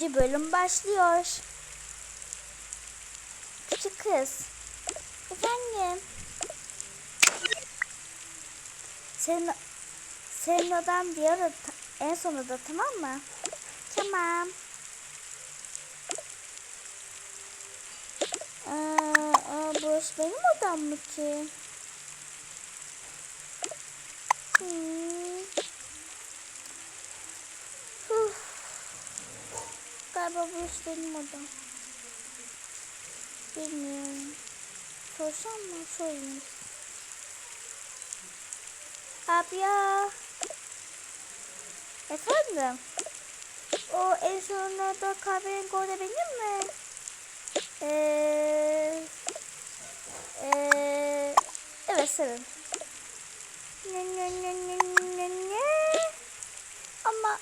bölüm başlıyor. Küçük kız. Efendim. Senin, senin odan diğer en son oda tamam mı? Tamam. Aa, aa, burası benim odam mı ki? Hmm. Galiba burası benim odam. Bilmiyorum. Sorsam mı? Sorayım. Abla. Efendim? O en sonunda kahverengi orada benim mi? Eee... Eee... Evet senin. Ne ne ne ne ne ne. Ama...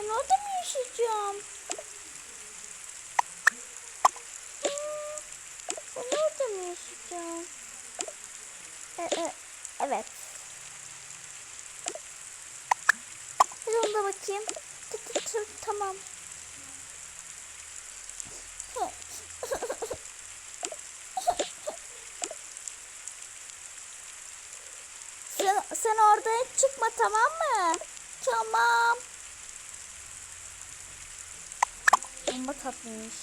Ben orada mı yaşayacağım? Ben orada mı yaşayacağım? E, e, evet. Hadi ona da bakayım. Tamam. Sen, sen orada çıkma tamam mı? Tamam. Amma tatlıymış.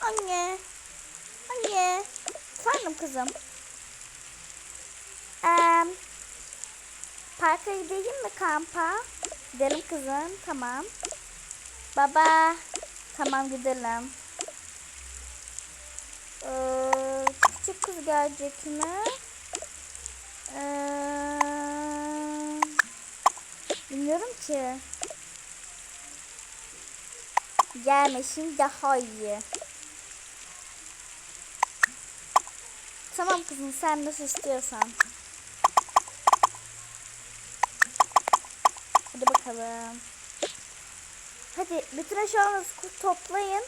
Anne. Anne. Efendim kızım. Eee parka gidelim mi kampa? Gidelim kızım. Tamam. Baba. Tamam gidelim. Ee, küçük kız gelecek mi? Ee, bilmiyorum ki. Gelmesin daha iyi. Tamam kızım sen nasıl istiyorsan. Hadi bakalım. Hadi bütün eşyalarınızı toplayın.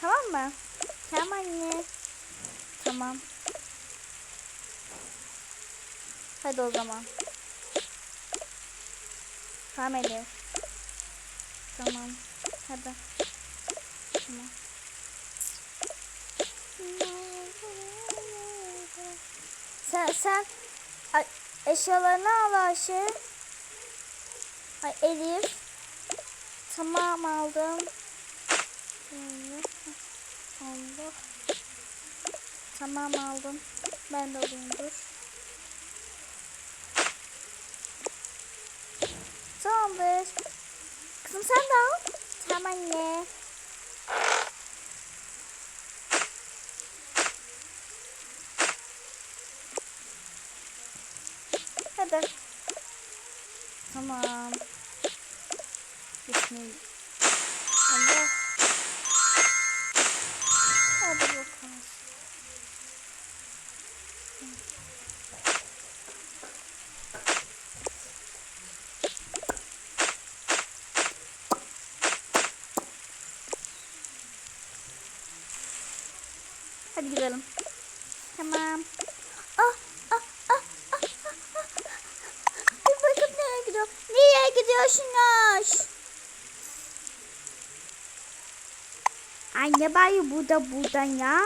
Tamam mı? Tamam anne. Tamam. Hadi o zaman. Tamam Elif. Tamam. Hadi. Tamam. Sen sen eşyalarını al Ayşe. Ay Elif. Tamam aldım. Allah. Tamam aldım. Ben de alayım dur. Tamamdır. Kızım sen de al. Tamam anne. Hadi. Tamam. Bismillah. Allah. Hadi bakalım. Hadi gidelim. Tamam. Gidiyorsunuz? Ay ne bağırıyor burada buradan ya?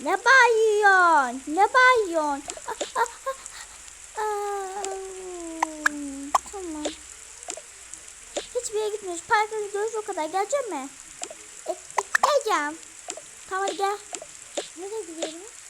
Ne bağırıyorsun? Ne bağırıyorsun? Ah, ah, ah. Tamam. Hiçbir yere gitmiyoruz. Parka gidiyoruz o kadar. Gelecek mi? E, e, geleceğim. Tamam gel. Nereye gidiyoruz?